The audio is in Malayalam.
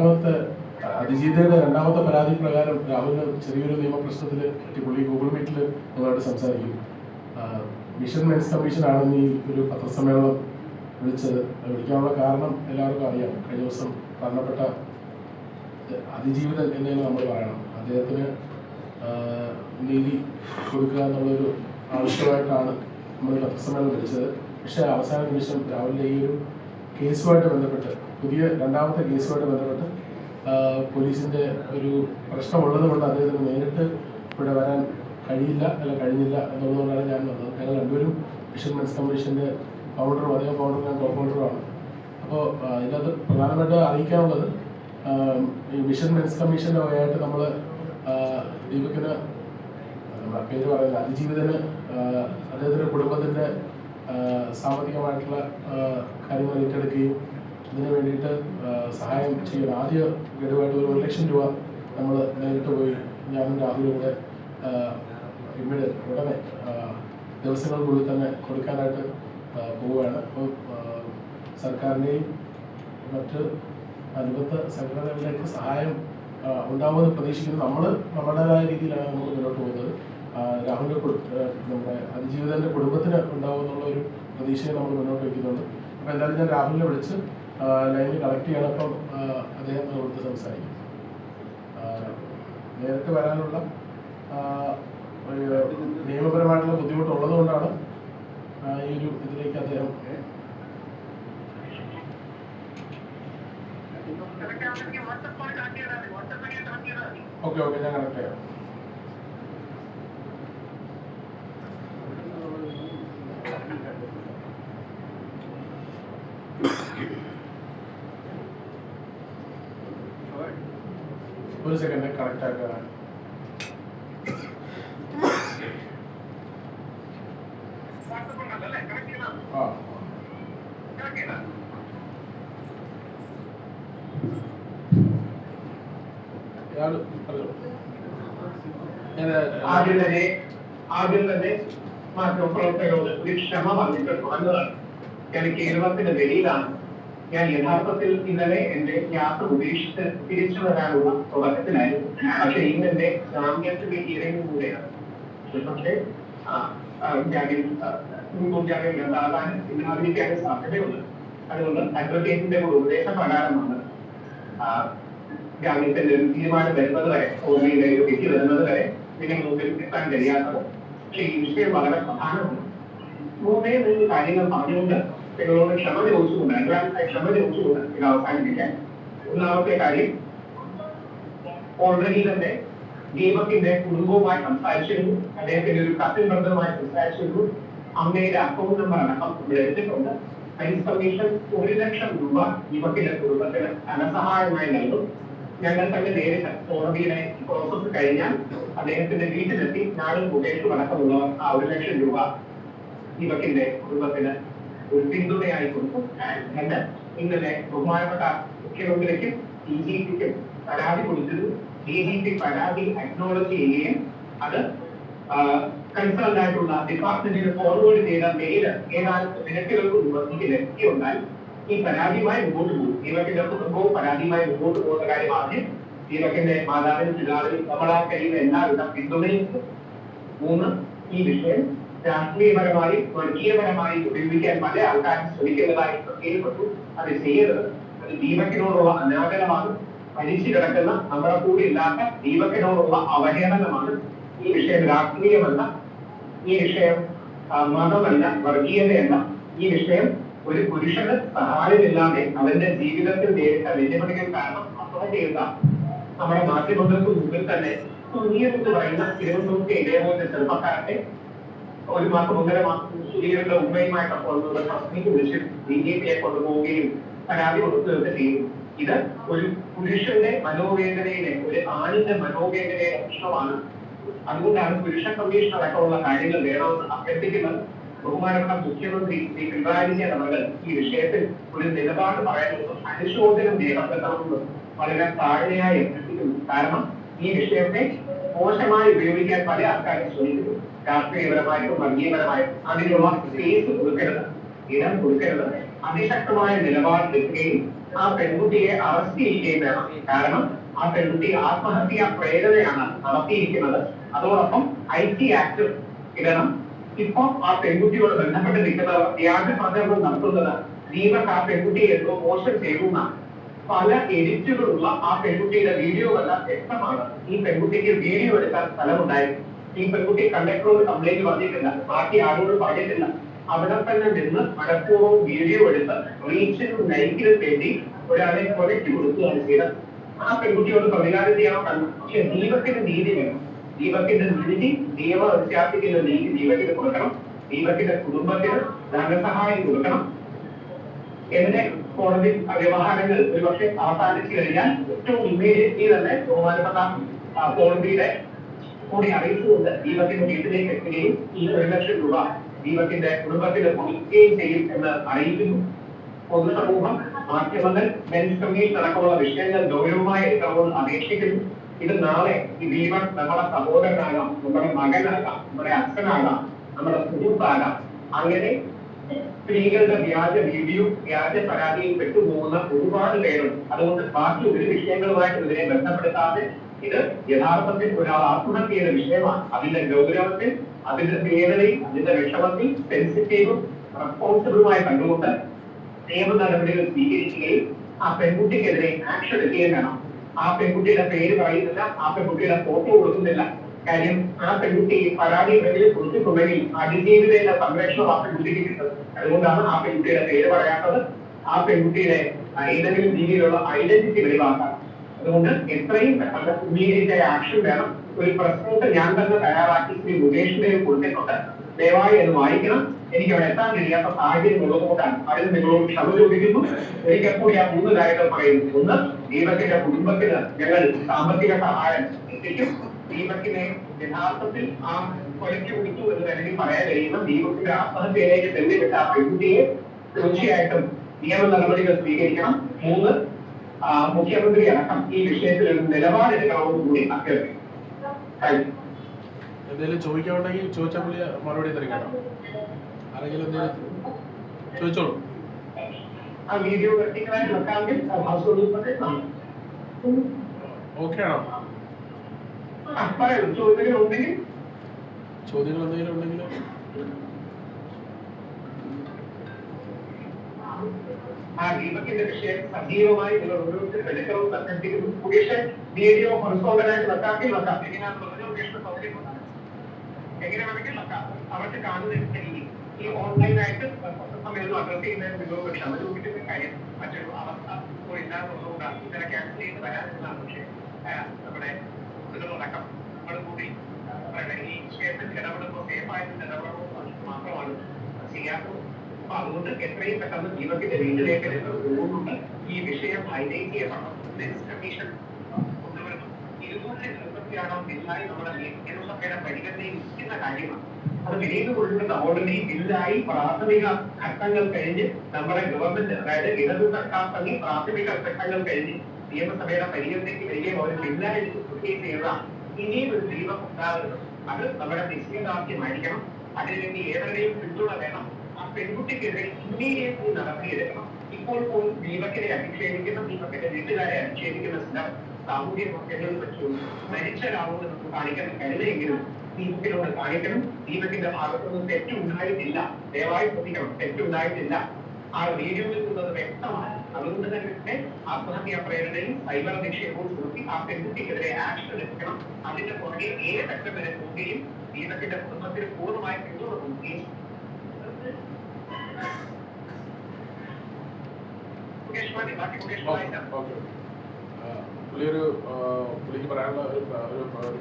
രണ്ടാമത്തെ അതിജീതയുടെ രണ്ടാമത്തെ പരാതി പ്രകാരം രാഹുലിന് ചെറിയൊരു നിയമപ്രശ്നത്തിൽ പുള്ളി ഗൂഗിൾ മീറ്റിൽ നിങ്ങളോട് സംസാരിക്കും. മിഷൻ മെൻസ് കമ്മീഷനാണ് ഈ ഒരു പത്രസമ്മേളനം വിളിച്ചത് വിളിക്കാനുള്ള കാരണം എല്ലാവർക്കും അറിയാം. കഴിഞ്ഞ ദിവസം മരണപ്പെട്ട അതിജീവിതം എന്നു നമ്മൾ പറയണം. അദ്ദേഹത്തിന് നീതി കൊടുക്കുക എന്നുള്ളൊരു ആവശ്യമായിട്ടാണ് നമ്മൾ പത്രസമ്മേളനം വിളിച്ചത്. പക്ഷേ അവസാന നിമിഷം രാഹുലിന്റെ ഈ ഒരു കേസുമായിട്ട് ബന്ധപ്പെട്ട് പുതിയ രണ്ടാമത്തെ കേസുമായിട്ട് ബന്ധപ്പെട്ട് പോലീസിന്റെ ഒരു പ്രശ്നമുള്ളത് കൊണ്ട് അദ്ദേഹത്തിന് നേരിട്ട് ഇവിടെ വരാൻ കഴിയില്ല അല്ല കഴിഞ്ഞില്ല എന്നുള്ളതുകൊണ്ടാണ് ഞാൻ വന്നത്. ഞങ്ങൾ രണ്ടുപേരും മിഷൻ മെൻസ് കമ്മീഷന്റെ ഫൗണ്ടറും അദ്ദേഹം ഫൗണ്ടറും ഞാൻ കോ ഫൗണ്ടറുമാണ് അപ്പോൾ ഇതിനകത്ത് പ്രധാനമായിട്ട് അറിയിക്കാനുള്ളത് ഈ മിഷൻ മെൻസ് കമ്മീഷന്റെ വകയായിട്ട് നമ്മൾ ദീപക്കിന് പേര് പറയുന്നത് അതിജീവിതന് അദ്ദേഹത്തിന്റെ കുടുംബത്തിന്റെ സാമ്പത്തികമായിട്ടുള്ള കാര്യങ്ങൾ ഏറ്റെടുക്കുകയും അതിന് വേണ്ടിയിട്ട് സഹായം ചെയ്യുന്ന ആദ്യ ഗഡുവായിട്ട് ഒരു ലക്ഷം രൂപ നമ്മൾ നേരിട്ട് പോയി ഞാനും രാഹുലും കൂടെ ഇവിടെ ഉടനെ ദിവസങ്ങൾക്കുള്ളിൽ തന്നെ കൊടുക്കാനായിട്ട് പോവുകയാണ്. അപ്പോൾ സർക്കാരിന്റെയും മറ്റ് അനുബന്ധ സംഘടനകളിലേക്ക് സഹായം ഉണ്ടാവുമെന്ന് പ്രതീക്ഷിക്കുന്നു. നമ്മൾ നമ്മുടേതായ രീതിയിലാണ് നമ്മൾ മുന്നോട്ട് പോകുന്നത്. ആ, നമ്മുടെ അതിജീവിതന്റെ കുടുംബത്തിന് ഉണ്ടാവുമെന്നുള്ള ഒരു പ്രതീക്ഷയെ നമ്മൾ മുന്നോട്ട് വയ്ക്കുന്നുണ്ട്. അപ്പോൾ എന്തായാലും ഞാൻ രാഹുലിനെ വിളിച്ച് ലൈനിൽ കളക്ട് ചെയ്യണപ്പം അദ്ദേഹം കൊടുത്ത് സംസാരിക്കും. നേരിട്ട് വരാനുള്ള നിയമപരമായിട്ടുള്ള ബുദ്ധിമുട്ടുള്ളത് കൊണ്ടാണ് ഈ ഒരു ഇതിലേക്ക് അദ്ദേഹം ഓക്കെ ഓക്കെ ഞാൻ കണക്ട് ചെയ്യാം. ഒരു സെക്കൻഡ് കറക്റ്റ് ആക്കാൻ ആ. ആദ്യം തന്നെ ആദ്യം തന്നെ മാധ്യമപ്രവർത്തകരോട് ഒരു ക്ഷമ പറഞ്ഞിട്ട് തുടങ്ങുകയാണ് എനിക്ക് ഇരുപത്തിന്റെ വെളിയിലാണ് ഞാൻ യഥാർത്ഥത്തിൽ ഇന്നലെ എന്റെ യാത്ര ഉപേക്ഷിച്ച് തിരിച്ചു വരാനുള്ള തുടക്കത്തിലായിരുന്നു. പക്ഷെ ഇന്ന് എന്റെ ജാമ്യത്തിന്റെ ഇറങ്ങി കൂടെയാണ്. പക്ഷേ ജാമ്യം ജാമ്യം അറിയിക്കാൻ സാധ്യതയുണ്ട്. അതുകൊണ്ട് അഡ്വക്കേറ്റിന്റെ ഒരു ഉപദേശപ്രകാരമാണ് ജാമ്യത്തിന്റെ ഒരു തീരുമാനം വരുന്നത് വരെ ഓർമ്മയിലെ ഒരു വിധി വരുന്നത് വരെ ഇതിന് മുമ്പിൽ എത്താൻ കഴിയാത്തത്. പക്ഷേ ഈ വിഷയം വളരെ പ്രധാനമാണ്. മൂന്ന് കാര്യങ്ങൾ പറഞ്ഞുകൊണ്ട് നിങ്ങളോട് ക്ഷമ ചോദിച്ചുകൊണ്ട് രണ്ടാമത്തെ ക്ഷമ ചോദിച്ചുകൊണ്ട് ഇത് അവസാനിപ്പിക്കാൻ ഒന്നാമത്തെ കാര്യം ഓൾറെഡി തന്നെ ദീപകിന്റെ കുടുംബവുമായി സംസാരിച്ചിരുന്നു അദ്ദേഹത്തിന്റെ ഒരു കത്തിൽ ബന്ധവുമായി സംസാരിച്ചിരുന്നു. അമ്മയുടെ അക്കൗണ്ട് നമ്പർ അടക്കം ഇവിടെ എടുത്തിട്ടുണ്ട്. സയൻസ് കമ്മീഷൻ ഒരു ലക്ഷം രൂപ ദീപകിന്റെ കുടുംബത്തിന് ധനസഹായമായി നൽകും. ഞങ്ങൾ തന്നെ നേരിട്ട് കോടതിയുടെ പ്രോസസ് കഴിഞ്ഞാൽ അദ്ദേഹത്തിന്റെ വീട്ടിലെത്തി ഞാനും മുകേഷും അടക്കമുള്ളവർ ആ ഒരു ലക്ഷം രൂപ ദീപകിന്റെ കുടുംബത്തിന് ഒരു പിന്തുണയായി കൊടുത്തു. എന്ന് ഇന്നലെ ബഹുമാനപ്പെട്ട മുഖ്യമന്ത്രിക്കും ഡി ജി പിക്കും പരാതി കൊടുത്തത് ഡി ജി പി പരാതി അക്നോളജ് ചെയ്യുകയും അത് കൺസേൺ ആയിട്ടുള്ള ഡിപ്പാർട്ട്മെന്റിന് ഫോർവേഡ് ചെയ്ത മെയിൽ ഏതാനും മിനിറ്റുകൾക്ക് മുമ്പ് എനിക്ക് ലഭിക്കുകയുണ്ടായി. ഈ പരാതിയുമായി മുമ്പോട്ട് പോകും. ദീപക്കിന്റെ കുടുംബവും പരാതിയുമായി മുമ്പോട്ട് പോകുന്ന കാര്യം ആദ്യം ദീപക്കിന്റെ മാതാവിനും പിതാവിനും നമ്മളാൽ കഴിയുന്ന എല്ലാവിധ പിന്തുണയും മൂന്ന് ഈ വിഷയം രാഷ്ട്രീയപരമായി വർഗീയപരമായി ഉപയോഗിക്കാൻ പല ആൾക്കാരും ശ്രമിക്കുന്നതായി ശ്രദ്ധയിൽപ്പെട്ടു അത് ചെയ്യരുത്. അത് ദീപക്കിനോടുള്ള അനാദരമാണ് മരിച്ചു കിടക്കുന്ന നമ്മുടെ കൂടെ ഇല്ലാത്ത ദീപക്കിനോടുള്ള അവഹേളനമാണ് ഈ വിഷയം രാഷ്ട്രീയമല്ല ഈ വിഷയം മതമല്ല വർഗീയതയല്ല. ഈ വിഷയം ഒരു പുരുഷന് സഹായമില്ലാതെ അവന്റെ ജീവിതത്തിൽ നേരിട്ട വെല്ലുവിളികൾ കാരണം അപ്ലൈ ചെയ്യുന്ന നമ്മുടെ മാധ്യമങ്ങൾക്ക് മുമ്പിൽ തന്നെ സുനീറെന്ന് പറയുന്ന തിരുവനന്തപുരത്തെ ഇതേപോലത്തെ ചെറുപ്പക്കാരത്തെ ഒരു മാസം ഒന്നര മാസം സുനീറിന്റെ ഉമ്മയുമായിട്ടപ്പോൾ ട്രസ്റ്റിക്ക് വിളിച്ച് ബിജെപിയെ കൊണ്ടുപോവുകയും പരാതി കൊടുക്കുകയൊക്കെ ചെയ്യുന്നു ഇത് ഒരു പുരുഷന്റെ മനോവേദനയിലെ ഒരു ആണിന്റെ മനോവേദനയുടെ പ്രശ്നമാണ്. അതുകൊണ്ടാണ് പുരുഷ കമ്മീഷൻ അടക്കമുള്ള കാര്യങ്ങൾ വേണമെന്ന് അഭ്യർത്ഥിക്കുന്നത്. ബഹുമാനപ്പെട്ട മുഖ്യമന്ത്രി ശ്രീ പിണറായി വിജയൻ അവർ ഈ വിഷയത്തിൽ ഒരു നിലപാട് പറയാനുള്ള അനുശോചനം രേഖപ്പെടുത്തണമെന്ന് വളരെ താഴ്മയായി അഭ്യർത്ഥിക്കുന്നു. കാരണം ഈ വിഷയത്തെ മോശമായി ഉപയോഗിക്കാൻ പല ആൾക്കാരും ശ്രമിക്കുന്നു രാഷ്ട്രീയപരമായിട്ടും വർഗീയപരമായിട്ടും അതിനുള്ള സ്പേസ് കൊടുക്കരുത്. ഇടം കൊടുക്കരുത്. അതിശക്തമായ നിലപാട് എടുക്കുകയും ആ പെൺകുട്ടിയെ അറസ്റ്റ് ചെയ്യുകയും വേണം. കാരണം ആ പെൺകുട്ടി ആത്മഹത്യാ പ്രേരണയാണ് നടത്തിയിരിക്കുന്നത്. അതോടൊപ്പം ഐ ടി ആക്ട് ഇടണം. ഇപ്പൊ ആ പെൺകുട്ടിയോട് ബന്ധപ്പെട്ട് നിൽക്കുന്നവർ വ്യാജ പ്രചരണം നടത്തുന്നത് ദീപക് ആ പെൺകുട്ടിയെ എന്തോ മോശം ചെയ്യുന്ന പല എഡിറ്റുകളുള്ള ആ പെൺകുട്ടിയുടെ വീഡിയോകളെല്ലാം വ്യക്തമാണ്. ഈ പെൺകുട്ടിക്ക് വീഡിയോ എടുക്കാൻ സ്ഥലമുണ്ടായിരുന്നു. ഈ പെൺകുട്ടി കണ്ടക്ടറോട് കംപ്ലൈന്റ് പറഞ്ഞിട്ടില്ല ബാക്കി ആരോടും പറഞ്ഞിട്ടില്ല. അവിടെ തന്നെ നിന്ന് മനഃപൂർവം വീഡിയോ എടുത്ത് റീച്ചിനും ലൈക്കിനും വേണ്ടി ഒരാളെ കൊലയ്ക്ക് കൊടുക്കുകയാണ് ചെയ്തത്. ആ പെൺകുട്ടിയോട് പ്രതികാരം ചെയ്യണം കണ്ടു പക്ഷെ ദീപത്തിന് നീതി വേണം. ദീപക്കിന്റെ നീതി നിയമ വിദ്യാർത്ഥിക്കുള്ള നീതി ദീപക്കിന് കൊടുക്കണം. ദീപക്കിന്റെ കുടുംബത്തിന് ധനസഹായം കൊടുക്കണം. എന്നെ കോടതി വ്യവഹാരങ്ങൾ ഒരുപക്ഷെ അവസാനിച്ചു കഴിഞ്ഞാൽ ഏറ്റവും ഇമ്മീഡിയറ്റ്ലി തന്നെ ബഹുമാനപ്പെട്ട കോടതിയുടെ കൂടി അറിയിച്ചുകൊണ്ട് ദീപത്തിന്റെ വീട്ടിലേക്ക് എത്തുകയും ഈ ഒരു ലക്ഷം രൂപ ദീപത്തിന്റെ കുടുംബത്തിന് കൊടുക്കുകയും ചെയ്യും എന്ന് അറിയിക്കുന്നു. പൊതുസമൂഹം മാധ്യമങ്ങൾ മെൻസ് അടക്കമുള്ള വിഷയങ്ങൾ ഗൗരവമായി എടുക്കണമെന്ന് അപേക്ഷിക്കുന്നു. ഇത് നാളെ ഈ ദീപൻ നമ്മുടെ സഹോദരനാകാം നമ്മുടെ മകനാകാം നമ്മുടെ അച്ഛനാകാം നമ്മുടെ സുഹൃത്താകാം. അങ്ങനെ സ്ത്രീകളുടെ വ്യാജ വീഡിയോ വ്യാജ പരാതിയിൽ പെട്ടുപോകുന്ന ഒരുപാട് പേരുണ്ട്. അതുകൊണ്ട് ബാക്കി ഒരു വിഷയങ്ങളുമായിട്ട് ഇതിനെ ബന്ധപ്പെടുത്താതെ ഇത് യഥാർത്ഥത്തിൽ ഒരാൾ ആത്മഹത്യ ചെയ്ത വിഷയമാണ്. അതിന്റെ ഗൗരവത്തിൽ അതിന്റെ വേദനയിൽ അതിന്റെ വിഷമത്തിൽ സെൻസിറ്റീവും റെസ്പോൺസിബിളുമായി കണ്ടുകൊണ്ട് നിയമ നടപടികൾ സ്വീകരിക്കുകയും ആ പെൺകുട്ടിക്കെതിരെ ആക്ഷൻ എടുക്കുകയും വേണം. ആ പെൺകുട്ടിയുടെ പേര് പറയുന്നില്ല ആ പെൺകുട്ടിയുടെ ഫോട്ടോ കൊടുക്കുന്നില്ല. കാര്യം ആ പെൺകുട്ടി പരാതി ഉണ്ടെങ്കിൽ കൊടുത്തിട്ടുണ്ടെങ്കിൽ അതിജീവിതയുടെ സംരക്ഷണം ആ പെൺകുട്ടിക്ക് കിട്ടും. അതുകൊണ്ടാണ് ആ പെൺകുട്ടിയുടെ പേര് പറയാത്തത്. ആ പെൺകുട്ടിയുടെ ഏതെങ്കിലും രീതിയിലുള്ള ഐഡന്റിറ്റി വെളിവാക്കാൻ അതുകൊണ്ട് എത്രയും പെട്ടെന്ന് ആയ ആക്ഷൻ വേണം. ഒരു പ്രശ്നത്തെ ഞാൻ തന്നെ തയ്യാറാക്കി ശ്രീ മുകേഷിനെ കൊടുത്തിട്ടുണ്ട് ദയവായി അത് വായിക്കണം. എനിക്ക് അവിടെ എത്താൻ കഴിയാത്ത സാഹചര്യം ഉള്ളതുകൊണ്ടാണ്. അതിന് നിങ്ങളോട് ക്ഷമ ചോദിക്കുന്നു. ഒരിക്കൽ കൂടി ആ മൂന്ന് കാര്യങ്ങൾ പറയുന്നു. ഒന്ന് ദീപത്തിന്റെ കുടുംബത്തിന് ഞങ്ങൾ സാമ്പത്തിക സഹായം എത്തിക്കും. ദീപക്കിനെ യഥാർത്ഥത്തിൽ ആ കൊലയ്ക്ക് കൊടുത്തു എന്ന് വേണമെങ്കിൽ പറയാൻ കഴിയുന്ന ദീപത്തിന്റെ ആത്മഹത്യയിലേക്ക് തെളിവിട്ട ആ പെൺകുട്ടിയെ തീർച്ചയായിട്ടും നിയമ നടപടികൾ സ്വീകരിക്കണം. മൂന്ന് മുഖ്യമന്ത്രി അടക്കം ഈ വിഷയത്തിൽ ഒരു നിലപാടെടുക്കണമെന്ന് കൂടി അഭ്യർത്ഥിക്കുന്നു. Thank you. എന്തെങ്കിലും ചോദിക്കാനുണ്ടെങ്കിൽ ചോദിച്ചാൽ പുള്ളി മറുപടി തരും കേട്ടോ. ആരെങ്കിലും എന്തെങ്കിലും ചോദിച്ചോളൂ. ഓക്കെ ആണോ? ചോദ്യങ്ങൾ എന്തെങ്കിലും ഉണ്ടെങ്കിൽ ആ ദീപകിന്റെ വിഷയം സജീവമായി നിങ്ങൾ ഓരോരുത്തരും എടുക്കണമെന്ന് അഭ്യർത്ഥിക്കുന്നു മുകേഷ് വീഡിയോ ഹൊറിസോണ്ടലായിട്ട് വെക്കാമെങ്കിൽ വെക്കാം. എങ്ങനെയാണ് ഈ ഓൺലൈനായിട്ട് സമയത്ത് അഡ്രസ് ചെയ്യുന്നതിന് നിങ്ങളോട് ക്ഷമ ചോദിക്കുന്ന കാര്യം മറ്റൊരു അവസ്ഥ ഇപ്പോൾ ഇല്ലാത്തതുകൊണ്ടാണ് ഇന്നലെ ക്യാൻസൽ ചെയ്ത് വരാനുള്ളതാണ് നമ്മുടെ ഈ വിഷയത്തിൽ ഇടപെടുമ്പോൾ സേഫായിട്ട് ഇടപെടുമ്പോൾ മാത്രമാണ് ചെയ്യാത്തത്. അപ്പൊ അതുകൊണ്ട് എത്രയും പെട്ടെന്ന് ദീപകിന്റെ വീട്ടിലേക്ക് പോകുന്നുണ്ട് ഈ വിഷയം ഹൈലൈറ്റ് ചെയ്യപ്പെടണം നെക്സ്റ്റ് കമ്മീഷൻ നമ്മുടെ കാര്യമാണ്. അത് വിനീത് കൊണ്ടുവരുന്ന ഓൾറെഡി ബില്ലായി പ്രാഥമിക ഘട്ടങ്ങൾ കഴിഞ്ഞ് നമ്മുടെ ഗവൺമെന്റ് അതായത് ഇടതു സർക്കാർ തന്നെ പ്രാഥമിക ഘട്ടങ്ങൾ കഴിഞ്ഞ് നിയമസഭയുടെ പരിഗണനയ്ക്ക് വരികയും അവർ ബില്ലായി കൊടുക്കുകയും ഇനിയും ഒരു ദീപം ഉണ്ടാകുന്നത് അത് നമ്മുടെ നിശ്ചയദാർഢ്യമായിരിക്കണം. അതിനുവേണ്ടി പിന്തുണ വേണം. പെൺകുട്ടിക്കെതിരെ ഇമ്മീഡിയറ്റ്ലി നടപടിയെടുക്കണം ഇപ്പോൾ പോലും ദീപക്കിനെ അധിക്ഷേപിക്കുന്ന ദീപക്കിന്റെ വീട്ടുകാരെ അധിക്ഷേപിക്കുന്ന ചില സാമൂഹ്യ പ്രശ്നങ്ങളിൽ പറ്റും മരിച്ച ഒരാളോട് നമുക്ക് കാണിക്കാൻ കരുതെങ്കിലും ദീപക്കിനോട് കാണിക്കണം. ദീപക്കിന്റെ ഭാഗത്തുനിന്ന് തെറ്റുണ്ടായിട്ടില്ല. ദയവായി ശ്രദ്ധിക്കണം. തെറ്റുണ്ടായിട്ടില്ല. ആ വീഡിയോയിൽ നിന്നത് വ്യക്തമാണ്. അതുകൊണ്ട് തന്നെ ആത്മഹത്യാ പ്രേരണയും സൈബർ നിക്ഷേപവും നിർത്തി ആ പെൺകുട്ടിക്കെതിരെ ആക്ഷൻ എടുക്കണം. അതിന്റെ പുറകെ ഏതറ്റം വരെ പോവുകയും ദീപക്കിന്റെ കുടുംബത്തിന് പൂർണമായി പിന്തുണ കൊടുക്കുകയും മുകേഷ് മതി ബാക്കി മുകേഷ് ഓക്കെ വായിക്കാം ഓക്കെ. പുള്ളി ഒരു പുള്ളിക്ക് പറയാനുള്ള ഒരു